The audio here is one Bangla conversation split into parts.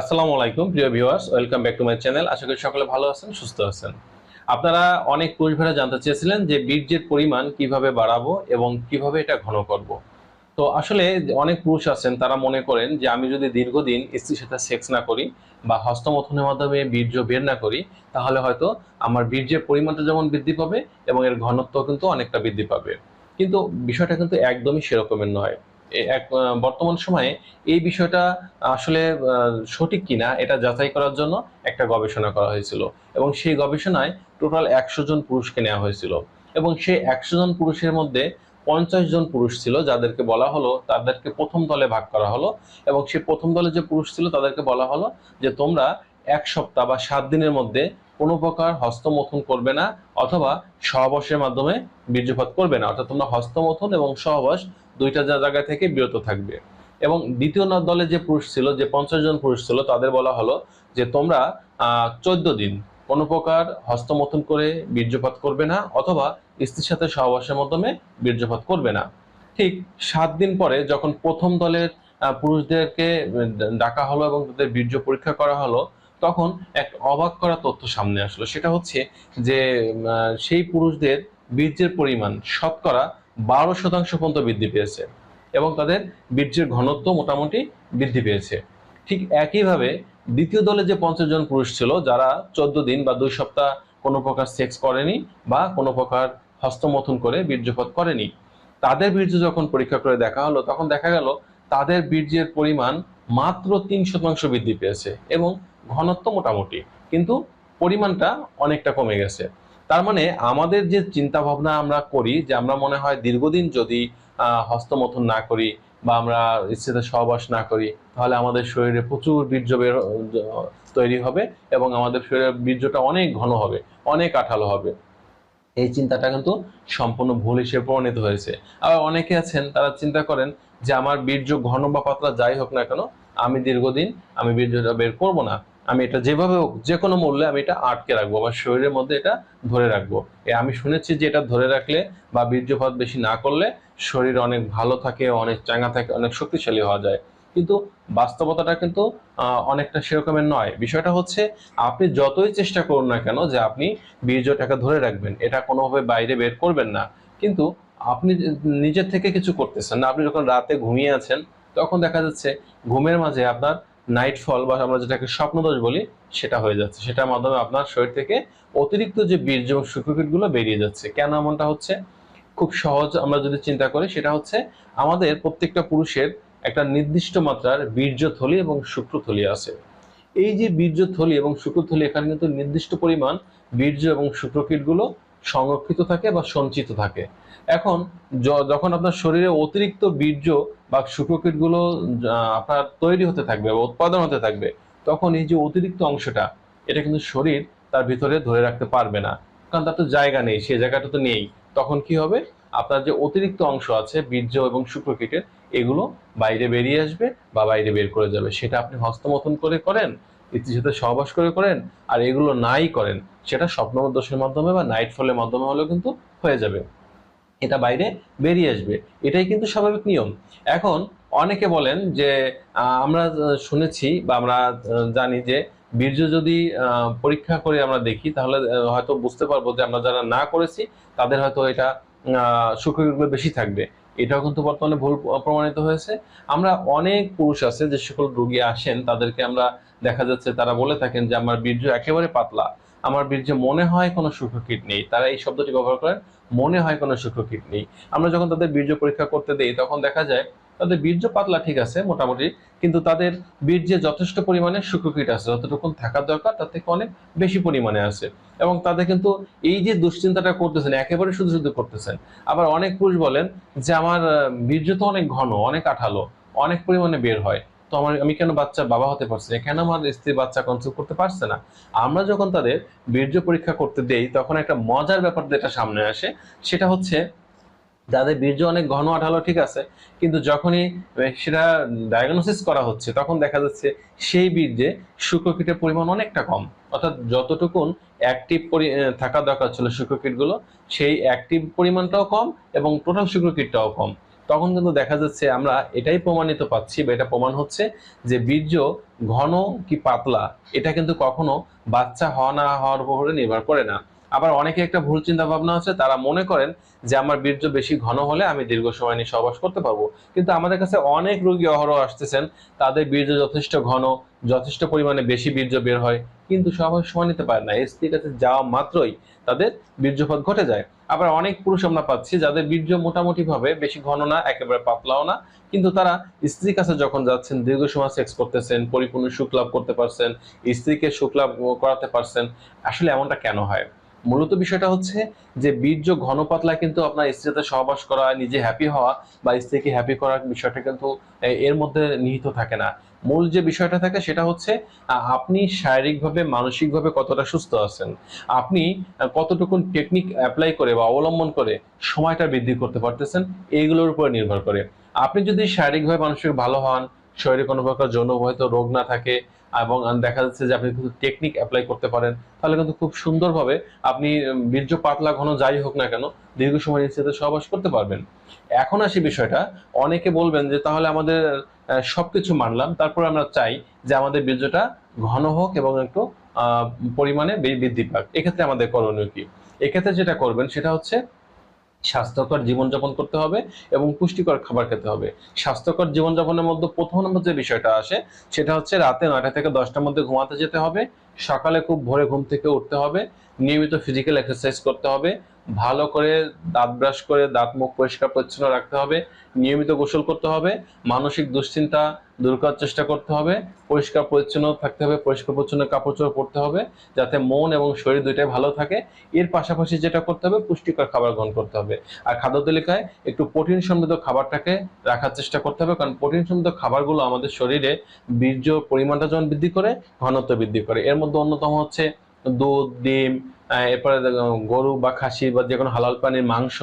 আসসালামু আলাইকুম, প্রিয় viewers, welcome back to my channel. আশা করি সকলে ভালো আছেন, সুস্থ আছেন। আপনারা অনেক পুরুষ জানতে চেয়েছিলেন যে বীর্যের পরিমাণ কীভাবে বাড়াবো এবং কীভাবে এটা ঘন করব। তো আসলে অনেক পুরুষ আছেন, তারা মনে করেন যে আমি যদি দীর্ঘদিন স্ত্রীর সাথে সেক্স না করি বা হস্তমথনের মাধ্যমে বীর্য বের না করি, তাহলে হয়তো আমার বীর্যের পরিমাণটা যেমন বৃদ্ধি পাবে এবং এর ঘনত্ব কিন্তু অনেকটা বৃদ্ধি পাবে। কিন্তু বিষয়টা কিন্তু একদমই সেরকমের নয়। এক বর্তমান সময়ে এই বিষয়টা আসলে সঠিক কিনা এটা যাচাই করার জন্য একটা গবেষণা করা হয়েছিল। এবং সেই গবেষণায় টোটাল একশো জন পুরুষকে নেওয়া হয়েছিল। এবং সেই একশো জন পুরুষের মধ্যে পঞ্চাশ জন পুরুষ ছিল, যাদেরকে বলা হলো তাদেরকে প্রথম দলে ভাগ করা হলো। এবং সেই প্রথম দলে যে পুরুষ ছিল, তাদেরকে বলা হলো যে তোমরা এক সপ্তাহ বা সাত দিনের মধ্যে কোনো প্রকার হস্তমথন করবে না, অথবা সহবাসের মাধ্যমে বীর্যপাত করবে না। অর্থাৎ তোমরা হস্তমথন এবং সহবাস দুইটা জায়গা থেকে বিরত থাকবে। এবং দ্বিতীয় দলে যে পুরুষ ছিল, যে পঞ্চাশ জন পুরুষ ছিল, তাদের বলা হলো যে তোমরা চোদ্দ দিন কোনো প্রকার হস্তমথন করে বীর্যপাত করবে না অথবা স্ত্রীর সাথে সহবাসের মাধ্যমে বীর্যপাত করবে না। ঠিক সাত দিন পরে যখন প্রথম দলের পুরুষদেরকে ডাকা হলো এবং তাদের বীর্য পরীক্ষা করা হলো, তখন এক অবাক করা তথ্য সামনে আসলো। সেটা হচ্ছে যে সেই পুরুষদের বীর্যের পরিমাণ শতকরা বারো শতাংশ পর্যন্ত বৃদ্ধি পেয়েছে এবং তাদের বীর্যের ঘনত্ব মোটামুটি বৃদ্ধি পেয়েছে। ঠিক একইভাবে দ্বিতীয় দলে যে পঞ্চাশ জন পুরুষ ছিল, যারা চোদ্দ দিন বা দুই সপ্তাহ কোনো প্রকার সেক্স করেনি বা কোনো প্রকার হস্তমথন করে বীর্যপাত করেনি, তাদের বীর্য যখন পরীক্ষা করে দেখা হলো, তখন দেখা গেল তাদের বীর্যের পরিমাণ মাত্র তিন শতাংশ বৃদ্ধি পেয়েছে এবং ঘনত্ব মোটামুটি, কিন্তু পরিমাণটা অনেকটা কমে গেছে। তার মানে আমাদের যে চিন্তা ভাবনা আমরা করি, যে আমরা মনে হয় দীর্ঘদিন যদি হস্তমথন না করি বা আমরা ইচ্ছেতে সহবাস না করি, তাহলে আমাদের শরীরে প্রচুর বীর্য বের তৈরি হবে এবং আমাদের শরীরের বীর্যটা অনেক ঘন হবে, অনেক আঠালো হবে। এই চিন্তাটা কিন্তু সম্পূর্ণ ভুল হিসেবে প্রণীত হয়েছে। আবার অনেকে আছেন, তারা চিন্তা করেন যে আমার বীর্য ঘন বা পাতলা যাই হোক না কেন, আমি দীর্ঘদিন আমি বীর্যটা বের করব না। আমি এটা যেভাবে হোক, যে কোনো মূল্যে আমি এটা আটকে রাখব, আমার শরীরের মধ্যে এটা ধরে রাখব। আমি শুনেছি যে এটা ধরে রাখলে বা বীর্যপাত বেশি না করলে শরীর অনেক ভালো থাকে, অনেক চাঙ্গা থাকে, অনেক শক্তিশালী হওয়া যায়। কিন্তু বাস্তবতাটা কিন্তু অনেকটা সেরকমের নয়। বিষয়টা হচ্ছে, আপনি যতই চেষ্টা করুন না কেন যে আপনি বীর্যটাকে ধরে রাখবেন, এটা কোনোভাবে বাইরে বের করবেন না। কিন্তু আপনি নিজের থেকে কিছু করতেছেন না, আপনি যখন রাতে ঘুমিয়ে আছেন, তখন দেখা যাচ্ছে ঘুমের মাঝে আপনার নাইট ফল বা আমরা যেটাকে স্বপ্নদোষ বলি, সেটা হয়ে যাচ্ছে। সেটার মাধ্যমে আপনার শরীর থেকে অতিরিক্ত যে বীর্য এবং শুক্রকীটগুলো বেরিয়ে যাচ্ছে। কেন এমনটা হচ্ছে? খুব সহজ আমরা যদি চিন্তা করি, সেটা হচ্ছে আমাদের প্রত্যেকটা পুরুষের একটা নির্দিষ্ট মাত্রার বীর্যথলি এবং শুক্রথলি আছে। এই যে বীর্যথলি এবং শুক্রথলি এখানে কিন্তু নির্দিষ্ট পরিমাণ বীর্য এবং শুক্রকীটগুলো সংরক্ষিত থাকে বা সঞ্চিত থাকে। এখন যখন আপনার শরীরে অতিরিক্ত বীর্য বা শুক্রকীটগুলো আপনার তৈরি হতে থাকবে বা উৎপাদন হতে থাকবে, তখন এই যে অতিরিক্ত অংশটা, এটা কিন্তু শরীর তার ভিতরে ধরে রাখতে পারবে না। কারণ তার তো জায়গা নেই সেই জায়গাটা তো নেই। তখন কি হবে? আপনার যে অতিরিক্ত অংশ আছে, বীর্য এবং শুক্রকীটের এগুলো বাইরে বেরিয়ে আসবে বা বাইরে বের করে যাবে। সেটা আপনি হস্তমথন করে করেন স্ত্রীর সাথে সহবাস করে করেন আর এগুলো নাই করেন, সেটা স্বপ্ন মাধ্যমে বা নাইট ফলের মাধ্যমে হলেও কিন্তু হয়ে যাবে। এটা বাইরে বেরিয়ে আসবে। এটাই কিন্তু স্বাভাবিক নিয়ম। এখন অনেকে বলেন যে আমরা শুনেছি বা আমরা জানি যে, বীর্য যদি পরীক্ষা করে আমরা দেখি, তাহলে হয়তো বুঝতে পারব যে আমরা যারা না করেছি, তাদের হয়তো এটা শুক্রগুলো বেশি থাকবে। এটাও কিন্তু বর্তমানে ভুল প্রমাণিত হয়েছে। আমরা অনেক পুরুষ আছে যে সকল রোগী আসেন, তাদেরকে আমরা দেখা যাচ্ছে তারা বলে থাকেন যে, আমার বীর্য একেবারে পাতলা। আমার বীর্যে মনে হয় কোনো শুক্রকীট নেই। তারা এই শব্দটি ব্যবহার করেন, মনে হয় কোনো শুক্রকীট নেই। আমরা যখন তাদের বীর্য পরীক্ষা করতে দেই, তখন দেখা যায় তাদের বীর্য পাতলা ঠিক আছে মোটামুটি, কিন্তু তাদের বীর্যে যথেষ্ট পরিমাণে শুক্রকীট আছে। যতটুকু থাকার দরকার, তার থেকে অনেক বেশি পরিমাণে আছে। এবং তাদের কিন্তু এই যে দুশ্চিন্তাটা করতেছেন, একেবারে শুধু শুধু করতেছেন। আবার অনেক পুরুষ বলেন যে, আমার বীর্য তো অনেক ঘন, অনেক আঠালো, অনেক পরিমাণে বের হয়। তো আমার, আমি কেন বাচ্চার বাবা হতে পারছি না? কেন আমার স্ত্রী বাচ্চা কনসিভ করতে পারছে না? আমরা যখন তাদের বীর্য পরীক্ষা করতে দেই, তখন একটা মজার ব্যাপার যেটা সামনে আসে। সেটা হচ্ছে যাদের বীর্য অনেক ঘন আঠালো, ঠিক আছে? কিন্তু যখনই সেটা ডায়াগনোসিস করা হচ্ছে, তখন দেখা যাচ্ছে সেই বীর্যে শুক্রকীটের পরিমাণ অনেকটা কম। অর্থাৎ যতটুকুন অ্যাক্টিভ থাকা দরকার ছিল শুক্রকীটগুলো, সেই অ্যাক্টিভ পরিমাণটাও কম এবং টোটাল শুক্রকীটটাও কম। তখন কিন্তু দেখা যাচ্ছে আমরা এটাই প্রমাণিত পাচ্ছি বা এটা প্রমাণ হচ্ছে যে বীর্য ঘন কি পাতলা, এটা কিন্তু কখনো বাচ্চা হওয়া না হওয়ার উপরে নির্ভর করে না। আবার অনেকে একটা ভুল চিন্তা ভাবনা আছে, তারা মনে করেন যে আমার বীর্য বেশি ঘন হলে আমি দীর্ঘ সময় নিয়ে সহবাস করতে পারব। কিন্তু আমাদের কাছে অনেক রোগী অহরহ আসতেছেন, তাদের বীর্য যথেষ্ট ঘন, যথেষ্ট পরিমাণে বেশি বীর্য বের হয়, কিন্তু সহবাস সময় নিতে পারে না। স্ত্রীর কাছে যাওয়া মাত্রই তাদের বীর্যপাত ঘটে যায়। আবার অনেক পুরুষ আমরা পাচ্ছি যাদের বীর্য মোটামুটি ভাবে বেশি ঘন না, একেবারে পাতলাও না, কিন্তু তারা স্ত্রীর কাছে যখন যাচ্ছেন, দীর্ঘ সময় সেক্স করতেছেন, পরিপূর্ণ সুখ লাভ করতে পারছেন, স্ত্রীকে সুখ লাভ করাতে পারছেন, আসলে এমনটা কেন হয়? মূলত বিষয়টা হচ্ছে যে বীর্য ঘন পাতলা কিন্তু আপনার স্ত্রীর সাথে সহবাস করা, নিজে হ্যাপি হওয়া বা স্ত্রীকে হ্যাপি করার বিষয়টা কিন্তু এর মধ্যে নিহিত থাকে না। মূল যে বিষয়টা থাকে সেটা হচ্ছে আপনি শারীরিকভাবে, মানসিকভাবে কতটা সুস্থ আছেন? আপনি কতটুকুন টেকনিক অ্যাপ্লাই করে বা অবলম্বন করে সময়টা বৃদ্ধি করতে পারতেছেন, এইগুলোর উপর নির্ভর করে। আপনি যদি শারীরিকভাবে মানসিক ভালো হন, শরীরে কোনো প্রকার যৌনবহিত রোগ না থাকে এবং দেখা যাচ্ছে যে আপনি কিন্তু টেকনিক অ্যাপ্লাই করতে পারেন। তাহলে কিন্তু খুব সুন্দরভাবে আপনি বীর্য পাতলা ঘন যাই হোক না কেন দীর্ঘ সময় নিশ্চিত সহবাস করতে পারবেন। এখন আসি বিষয়টা অনেকে বলবেন যে তাহলে আমাদের আহ, সবকিছু মানলাম তারপর আমরা চাই যে আমাদের বীর্যটা ঘন হোক এবং একটু পরিমাণে বৃদ্ধি পাক। এক্ষেত্রে আমাদের করণীয় কি? এক্ষেত্রে যেটা করবেন সেটা হচ্ছে স্বাস্থ্যকর জীবনযাপন করতে হবে এবং পুষ্টিকর খাবার খেতে হবে। স্বাস্থ্যকর জীবনযাপনের মধ্যে প্রথম নম্বর যে বিষয়টা আসে, সেটা হচ্ছে রাতে নয়টা থেকে দশটার মধ্যে ঘুমাতে যেতে হবে, সকালে খুব ভোরে ঘুম থেকে উঠতে হবে, নিয়মিত ফিজিক্যাল এক্সারসাইজ করতে হবে ভালো করে দাঁত ব্রাশ করে, দাঁত মুখ পরিষ্কার পরিচ্ছন্ন রাখতে হবে, নিয়মিত গোসল করতে হবে, মানসিক দুশ্চিন্তা দূর করার চেষ্টা করতে হবে, পরিষ্কার পরিচ্ছন্ন থাকতে হবে, পরিষ্কার পরিচ্ছন্ন কাপড় চোপড় পরতে হবে, যাতে মন এবং শরীর দুইটাই ভালো থাকে। এর পাশাপাশি যেটা করতে হবে, পুষ্টিকর খাবার গ্রহণ করতে হবে। আর খাদ্য তালিকায় একটু প্রোটিন সমৃদ্ধ খাবারটাকে রাখার চেষ্টা করতে হবে, কারণ প্রোটিন সমৃদ্ধ খাবারগুলো আমাদের শরীরে বীর্য পরিমাণটা যেমন বৃদ্ধি করে, ঘনত্ব বৃদ্ধি করে। এর মধ্যে অন্যতম হচ্ছে দুধ, ডিম এরপরে গরু বা খাসি বা যে কোনো হালাল প্রাণীর মাংস,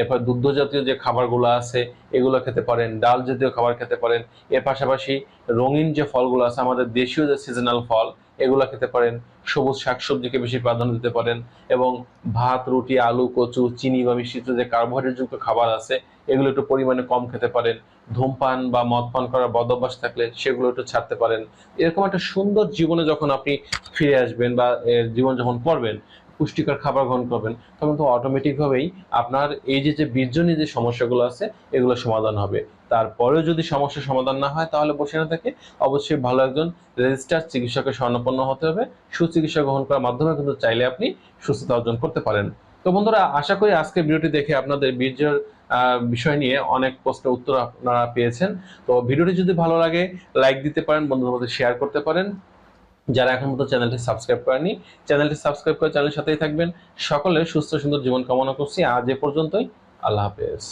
এরপর দুগ্ধ জাতীয় যে খাবারগুলো আছে, এগুলো খেতে পারেন, ডাল জাতীয় খাবার খেতে পারেন। এর পাশাপাশি রঙিন যে ফলগুলো আছে, আমাদের দেশীয় যে সিজনাল ফল, এগুলো খেতে পারেন। সবুজ শাকসবজিকে বেশি প্রাধান্য দিতে পারেন এবং ভাত, রুটি, আলু, কচু, চিনি বা মিশ্রিত যে কার্বোহাইড্রেট যুক্ত খাবার আছে, এগুলো একটু পরিমাণে কম খেতে পারেন। ধূমপান বা মদ পান করার বদ অভ্যাস থাকলে সেগুলো একটু ছাড়তে পারেন। এরকম একটা সুন্দর জীবনে যখন আপনি ফিরে আসবেন বা জীবন যখন করবেন পুষ্টিকর খাবার গ্রহণ করবেন, তখন তো অটোমেটিক ভাবেই আপনার এই যে যে বীর্যনীয় যে সমস্যাগুলো আছে, এগুলো সমাধান হবে। তারপরেও যদি সমস্যার সমাধান না হয়, তাহলে বসে না থেকে অবশ্যই ভালো একজন রেজিস্টার চিকিৎসকের স্বর্ণপন্ন হতে হবে। সুচিকিৎসা গ্রহণ করার মাধ্যমে কিন্তু চাইলে আপনি সুস্থতা অর্জন করতে পারেন। তো বন্ধুরা, আশা করি আজকে ভিডিওটি দেখে আপনাদের বীর্যের বিষয় নিয়ে অনেক প্রশ্নের উত্তর আপনারা পেয়েছেন। তো ভিডিওটি যদি ভালো লাগে লাইক দিতে পারেন, বন্ধুদের মধ্যে শেয়ার করতে পারেন। যারা এখন মতো চ্যানেলটি সাবস্ক্রাইব করেনি চ্যানেলটি সাবস্ক্রাইব করে চ্যানেলের সাথেই থাকবেন। সকলে সুস্থ সুন্দর জীবন কামনা করছি। আজ এ পর্যন্তই। আল্লাহ হাফেজ।